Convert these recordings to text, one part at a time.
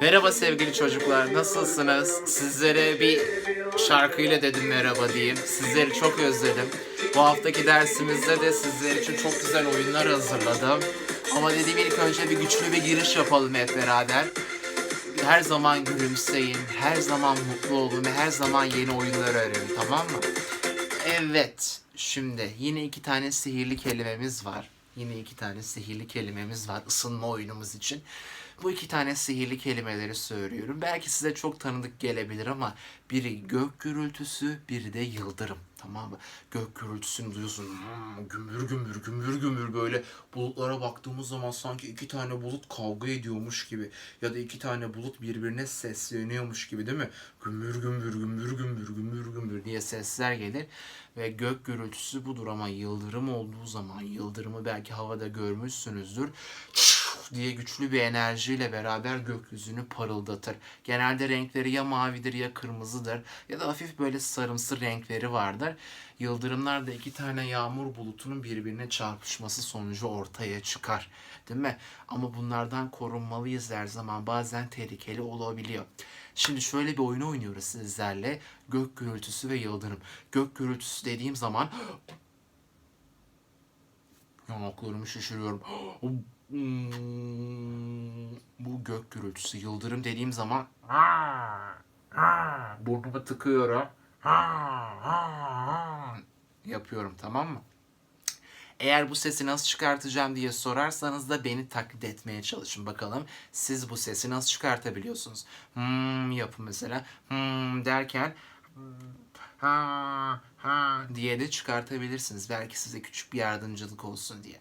Merhaba sevgili çocuklar, nasılsınız? Sizlere bir şarkıyla dedim merhaba diyeyim. Sizleri çok özledim. Bu haftaki dersimizde de sizler için çok güzel oyunlar hazırladım. Ama dediğim ilk önce bir güçlü bir giriş yapalım hep beraber. Her zaman gülümseyin, her zaman mutlu olun ve her zaman yeni oyunlar öğrenin, tamam mı? Evet, şimdi yine iki tane sihirli kelimemiz var. Yine iki tane sihirli kelimemiz var ısınma oyunumuz için. Bu iki tane sihirli kelimeleri söylüyorum. Belki size çok tanıdık gelebilir ama biri gök gürültüsü, biri de yıldırım. Tamam mı? Gök gürültüsünü duyuyorsun. Hmm, gümbür gümbür gümbür gümbür böyle bulutlara baktığımız zaman sanki iki tane bulut kavga ediyormuş gibi ya da iki tane bulut birbirine sesleniyormuş gibi değil mi? Gümbür gümbür gümbür gümbür gümbür gümbür diye sesler gelir ve gök gürültüsü budur ama yıldırım olduğu zaman yıldırımı belki havada görmüşsünüzdür diye güçlü bir enerjiyle beraber gökyüzünü parıldatır. Genelde renkleri ya mavidir ya kırmızıdır ya da hafif böyle sarımsı renkleri vardır. Yıldırımlar da iki tane yağmur bulutunun birbirine çarpışması sonucu ortaya çıkar. Değil mi? Ama bunlardan korunmalıyız her zaman. Bazen tehlikeli olabiliyor. Şimdi şöyle bir oyun oynuyoruz sizlerle. Gök gürültüsü ve yıldırım. Gök gürültüsü dediğim zaman yanaklarımı şişiriyorum. Hmm, bu gök gürültüsü yıldırım dediğim zaman burnumu tıkıyorum yapıyorum tamam mı? Eğer bu sesi nasıl çıkartacağım diye sorarsanız da beni taklit etmeye çalışın bakalım. Siz bu sesi nasıl çıkartabiliyorsunuz? Hmm yapın mesela. Hmm derken ha ha diye de çıkartabilirsiniz. Belki size küçük bir yardımcılık olsun diye.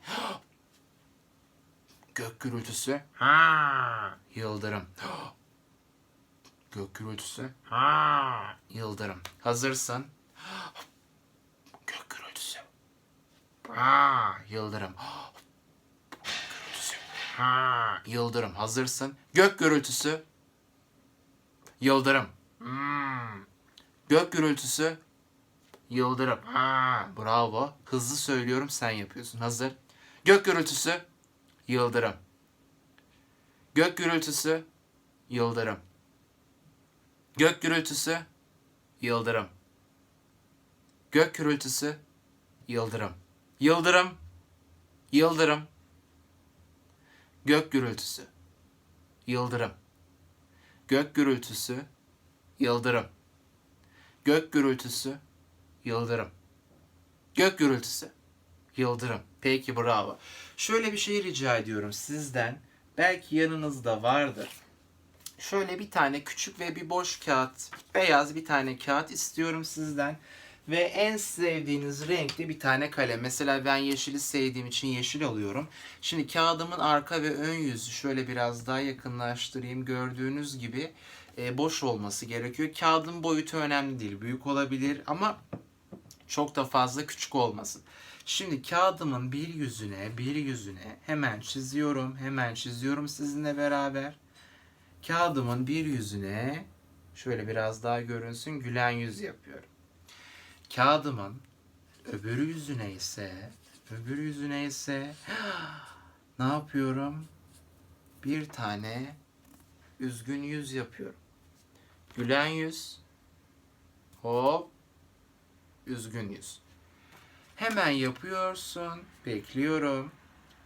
Gök gürültüsü. Ha. Yıldırım. Gök gürültüsü. Ha. Yıldırım. Hazırsın. Gök gürültüsü. Ha. Yıldırım. Gök gürültüsü. Ha. Yıldırım. Hazırsın. Gök gürültüsü. Yıldırım. Hmm. Gök gürültüsü. Yıldırım. Ha. Bravo. Hızlı söylüyorum sen yapıyorsun. Hazır. Gök gürültüsü. Yıldırım. Gök gürültüsü, yıldırım. Gök gürültüsü, yıldırım. Gök gürültüsü, yıldırım. Yıldırım, yıldırım. Gök gürültüsü, yıldırım. Gök gürültüsü, yıldırım. Gök gürültüsü, yıldırım. Gök gürültüsü, yıldırım. Peki bravo. Şöyle bir şey rica ediyorum sizden. Belki yanınızda vardır. Şöyle bir tane küçük ve bir boş kağıt, beyaz bir tane kağıt istiyorum sizden. Ve en sevdiğiniz renkte bir tane kalem. Mesela ben yeşili sevdiğim için yeşil alıyorum. Şimdi kağıdımın arka ve ön yüzü şöyle biraz daha yakınlaştırayım. Gördüğünüz gibi e, boş olması gerekiyor. Kağıdın boyutu önemli değil. Büyük olabilir ama çok da fazla küçük olmasın. Şimdi kağıdımın bir yüzüne, bir yüzüne hemen çiziyorum. Hemen çiziyorum sizinle beraber. Kağıdımın bir yüzüne şöyle biraz daha görünsün gülen yüz yapıyorum. Kağıdımın öbür yüzüne ise öbür yüzüne ise ne yapıyorum? Bir tane üzgün yüz yapıyorum. Gülen yüz. Hop. Üzgün yüz. Hemen yapıyorsun. Bekliyorum.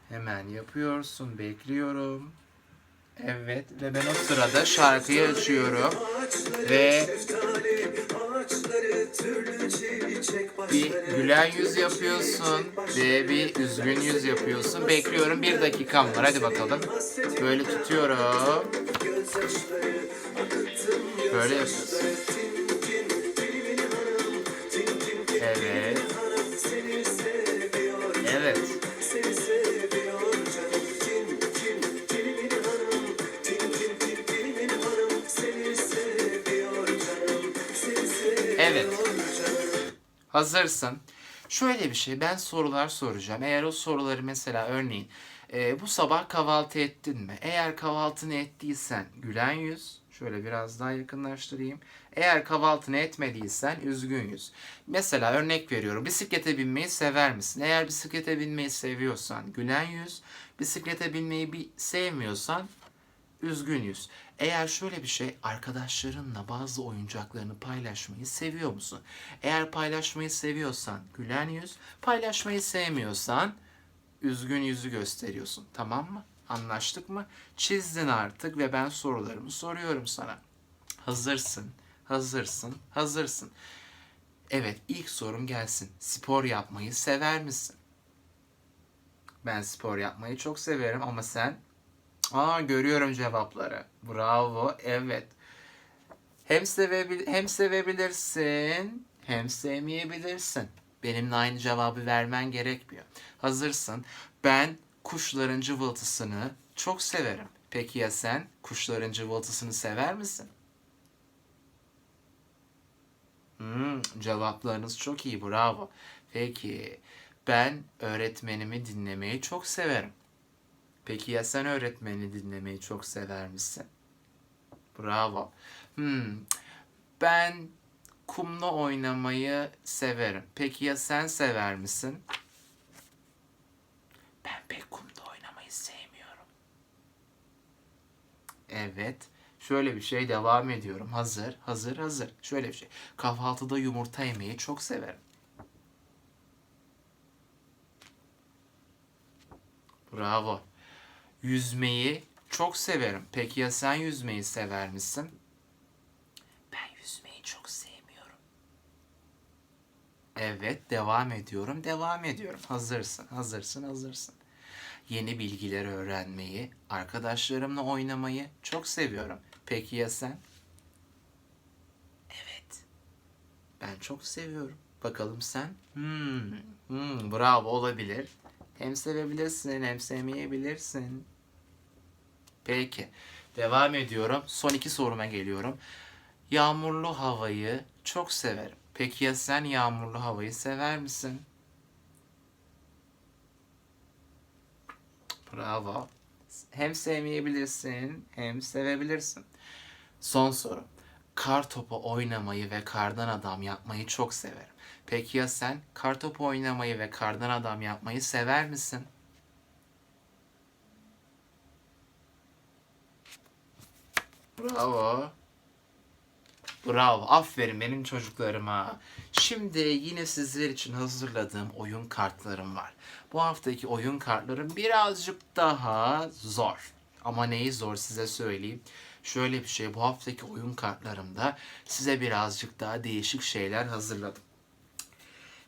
Hemen yapıyorsun. Bekliyorum. Evet ve ben o sırada şarkıyı açıyorum. Ve bir gülen yüz yapıyorsun ve bir üzgün yüz yapıyorsun. Bekliyorum. Bir dakikam var. Hadi bakalım. Böyle tutuyorum. Böyle yapıyorsun. Evet. Evet. Evet. Hazırsın. Şöyle bir şey ben sorular soracağım. Eğer o soruları mesela örneğin e, bu sabah kahvaltı ettin mi? Eğer kahvaltını ettiysen gülen yüz. Şöyle biraz daha yakınlaştırayım. Eğer kahvaltını etmediysen üzgün yüz. Mesela örnek veriyorum. Bisiklete binmeyi sever misin? Eğer bisiklete binmeyi seviyorsan gülen yüz. Bisiklete binmeyi bir sevmiyorsan Üzgün yüz. Eğer şöyle bir şey arkadaşlarınla bazı oyuncaklarını paylaşmayı seviyor musun? Eğer paylaşmayı seviyorsan gülen yüz, paylaşmayı sevmiyorsan üzgün yüzü gösteriyorsun. Tamam mı? Anlaştık mı? Çizdin artık ve ben sorularımı soruyorum sana. Hazırsın, hazırsın, hazırsın. Evet, ilk sorum gelsin. Spor yapmayı sever misin? Ben spor yapmayı çok severim ama sen? Aa görüyorum cevapları. Bravo. Evet. Hem sevebil hem sevebilirsin, hem sevmeyebilirsin. Benimle aynı cevabı vermen gerekmiyor. Hazırsın. Ben kuşların cıvıltısını çok severim. Peki ya sen kuşların cıvıltısını sever misin? Hmm, cevaplarınız çok iyi, bravo. Peki, ben öğretmenimi dinlemeyi çok severim. Peki ya sen öğretmenini dinlemeyi çok sever misin? Bravo. Hmm, ben kumla oynamayı severim. Peki ya sen sever misin? Ben pek kumda oynamayı sevmiyorum. Evet. Şöyle bir şey devam ediyorum. Hazır, hazır, hazır. Şöyle bir şey. Kahvaltıda yumurta yemeyi çok severim. Bravo. Yüzmeyi çok severim. Peki ya sen yüzmeyi sever misin? Ben yüzmeyi çok sevmiyorum. Evet, devam ediyorum, devam ediyorum. Hazırsın, hazırsın, hazırsın. Yeni bilgiler öğrenmeyi, arkadaşlarımla oynamayı çok seviyorum. Peki ya sen? Evet. Ben çok seviyorum. Bakalım sen? Hmm, hmm, bravo olabilir. Hem sevebilirsin hem sevmeyebilirsin. Peki. Devam ediyorum. Son iki soruma geliyorum. Yağmurlu havayı çok severim. Peki ya sen yağmurlu havayı sever misin? Bravo. Hem sevmeyebilirsin hem sevebilirsin. Son soru. Kar topu oynamayı ve kardan adam yapmayı çok severim. Peki ya sen kar topu oynamayı ve kardan adam yapmayı sever misin? Bravo. Bravo. Aferin benim çocuklarıma. Şimdi yine sizler için hazırladığım oyun kartlarım var. Bu haftaki oyun kartlarım birazcık daha zor. Ama neyi zor size söyleyeyim. Şöyle bir şey bu haftaki oyun kartlarımda size birazcık daha değişik şeyler hazırladım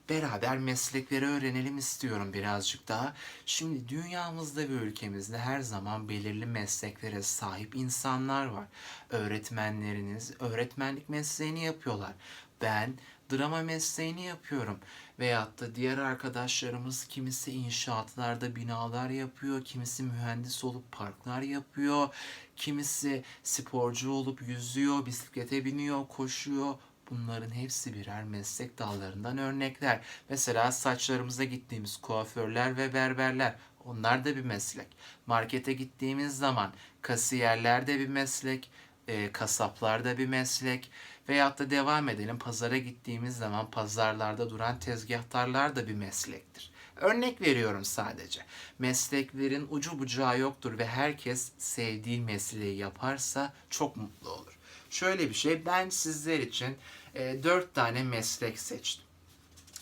beraber meslekleri öğrenelim istiyorum birazcık daha. Şimdi dünyamızda ve ülkemizde her zaman belirli mesleklere sahip insanlar var. Öğretmenleriniz öğretmenlik mesleğini yapıyorlar. Ben drama mesleğini yapıyorum. Veyahut da diğer arkadaşlarımız kimisi inşaatlarda binalar yapıyor, kimisi mühendis olup parklar yapıyor, kimisi sporcu olup yüzüyor, bisiklete biniyor, koşuyor, Bunların hepsi birer meslek dallarından örnekler. Mesela saçlarımıza gittiğimiz kuaförler ve berberler. Onlar da bir meslek. Markete gittiğimiz zaman kasiyerler de bir meslek, e, kasaplar da bir meslek. Veyahut da devam edelim pazara gittiğimiz zaman pazarlarda duran tezgahtarlar da bir meslektir. Örnek veriyorum sadece. Mesleklerin ucu bucağı yoktur ve herkes sevdiği mesleği yaparsa çok mutlu olur. Şöyle bir şey ben sizler için e, 4 tane meslek seçtim.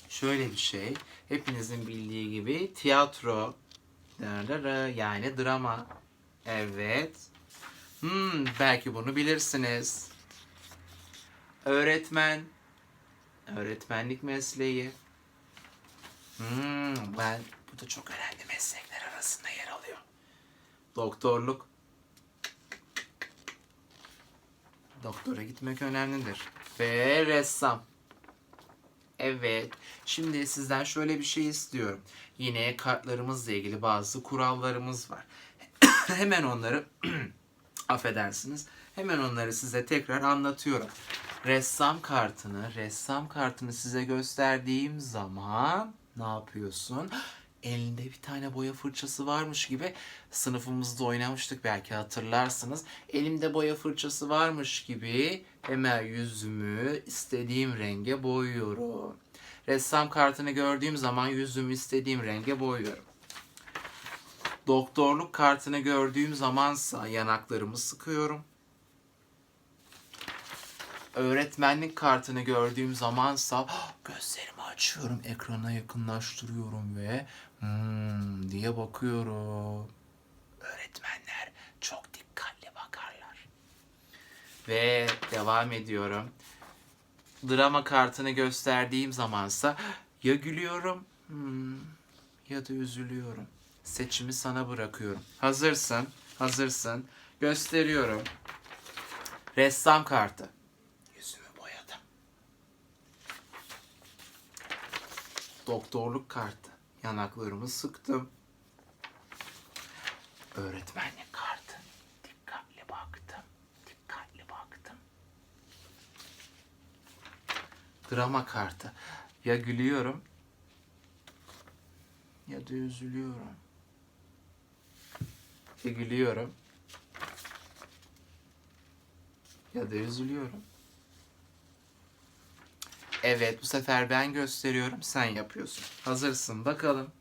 Şöyle bir şey. Hepinizin bildiği gibi tiyatro yani drama. Evet. Hmm, belki bunu bilirsiniz. Öğretmen. Öğretmenlik mesleği. Hmm, ben bu da çok önemli meslekler arasında yer alıyor. Doktorluk. Doktora gitmek önemlidir. Ve ressam. Evet. Şimdi sizden şöyle bir şey istiyorum. Yine kartlarımızla ilgili bazı kurallarımız var. Hemen onları affedersiniz. Hemen onları size tekrar anlatıyorum. Ressam kartını, ressam kartını size gösterdiğim zaman ne yapıyorsun? Elinde bir tane boya fırçası varmış gibi sınıfımızda oynamıştık belki hatırlarsınız. Elimde boya fırçası varmış gibi hemen yüzümü istediğim renge boyuyorum. Ressam kartını gördüğüm zaman yüzümü istediğim renge boyuyorum. Doktorluk kartını gördüğüm zamansa yanaklarımı sıkıyorum. Öğretmenlik kartını gördüğüm zamansa gözlerimi açıyorum, ekrana yakınlaştırıyorum ve hmm diye bakıyorum. Öğretmenler çok dikkatli bakarlar. Ve devam ediyorum. Drama kartını gösterdiğim zamansa ya gülüyorum hmm, ya da üzülüyorum. Seçimi sana bırakıyorum. Hazırsın, hazırsın. Gösteriyorum. Ressam kartı. Yüzümü boyadım. Doktorluk kartı. Yanaklarımı sıktım. Öğretmenlik kartı. Dikkatli baktım. Dikkatli baktım. Drama kartı. Ya gülüyorum ya da üzülüyorum. Ya gülüyorum ya da üzülüyorum. Evet, bu sefer ben gösteriyorum, sen yapıyorsun. Hazırsın, bakalım.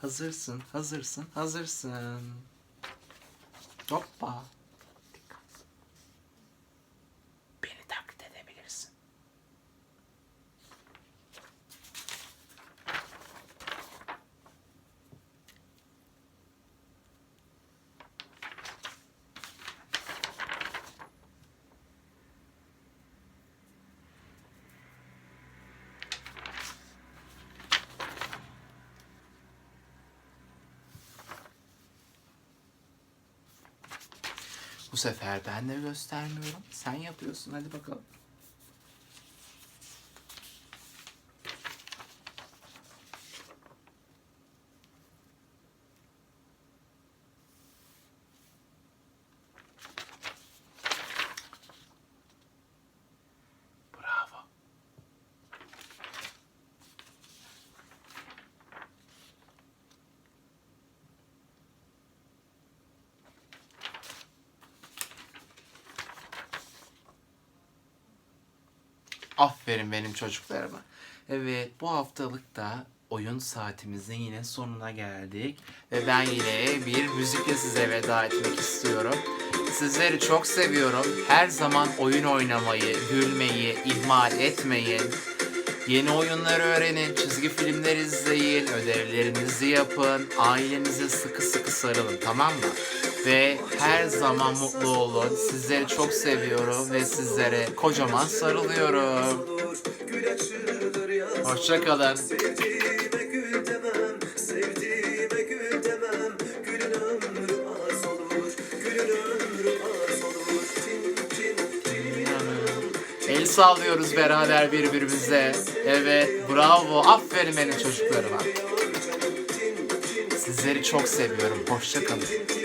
Hazırsın, hazırsın, hazırsın. Hoppa. Dikkat. Beni taklit edebilirsin. Bu sefer ben de göstermiyorum. Sen yapıyorsun. Hadi bakalım. Aferin benim çocuklarıma. Evet bu haftalık da oyun saatimizin yine sonuna geldik. Ve ben yine bir müzikle size veda etmek istiyorum. Sizleri çok seviyorum. Her zaman oyun oynamayı, gülmeyi ihmal etmeyin. Yeni oyunları öğrenin, çizgi filmler izleyin, ödevlerinizi yapın, ailenize sıkı sıkı sarılın tamam mı? Ve her zaman mutlu olun. Sizleri çok seviyorum ve sizlere kocaman sarılıyorum. Hoşçakalın. El sallıyoruz beraber birbirimize. Evet, bravo. Aferin benim çocuklarıma. Sizleri çok seviyorum. Hoşçakalın.